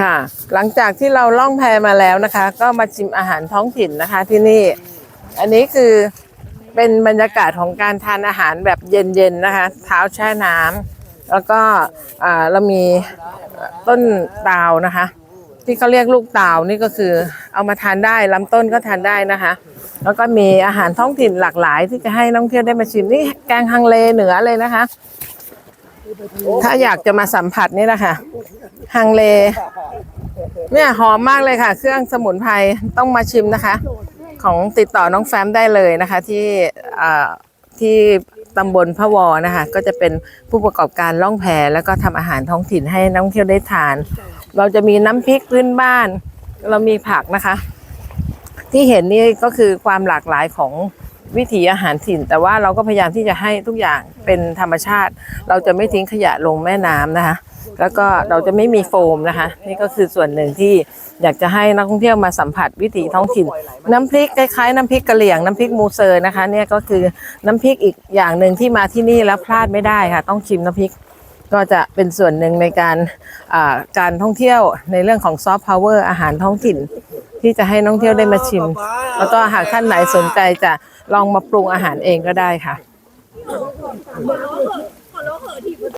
ค่ะ หลังจากที่เราล่องแพมาแล้วนะคะ ก็มาชิมอาหารท้องถิ่นนะคะที่นี่ อันนี้คือเป็นบรรยากาศของการทานอาหารแบบเย็นๆนะคะ เท้าแช่น้ำแล้วก็อ่าเรามีต้นตาวนะคะ ที่เขาเรียกลูกตาวนี่ก็คือเอามาทานได้ลำต้นก็ทานได้นะคะ แล้วก็มีอาหารท้องถิ่นหลากหลายที่จะให้นักท่องเที่ยวได้มาชิมนี่แกงฮังเลเหนือเลยนะคะ ถ้าอยากจะมาสัมผัสนี่นะคะ ฮังเล เนี่ยหอมมากเลยค่ะ เครื่องสมุนไพรต้องมาชิมนะคะ ของติดต่อน้องแฟมได้เลยนะคะ ที่ที่ตำบลพะวอนะคะ ก็จะเป็นผู้ประกอบการล่องแพแล้วก็ทำอาหารท้องถิ่นให้นักท่องเที่ยวได้ทาน เราจะมีน้ำพริกพื้นบ้าน เรามีผักนะคะ ที่เห็นนี่ก็คือความหลากหลายของวิถีอาหารถิ่น แต่ว่าเราก็พยายามที่จะให้ทุกอย่างเป็นธรรมชาติ เราจะไม่ทิ้งขยะลงแม่น้ำนะคะ แล้วก็เราจะไม่มีโฟมนะคะ นี่ก็คือส่วนหนึ่งที่อยากจะให้นักท่องเที่ยวมาสัมผัสวิถีท้องถิ่น น้ำพริกคล้ายๆน้ำพริกกะเหรี่ยงน้ำพริกมูเซอร์นะคะเนี่ยก็คือน้ำพริกอีกอย่างหนึ่งที่มาที่นี่แล้วพลาดไม่ได้ค่ะ ต้องชิมน้ำพริกก็จะเป็นส่วนหนึ่งในการการท่องเที่ยวในเรื่องของซอฟต์พาวเวอร์อาหารท้องถิ่น ที่จะให้นักท่องเที่ยวได้มาชิม แล้วก็หากท่านไหนสนใจจะลองมาปรุงอาหารเองก็ได้ค่ะ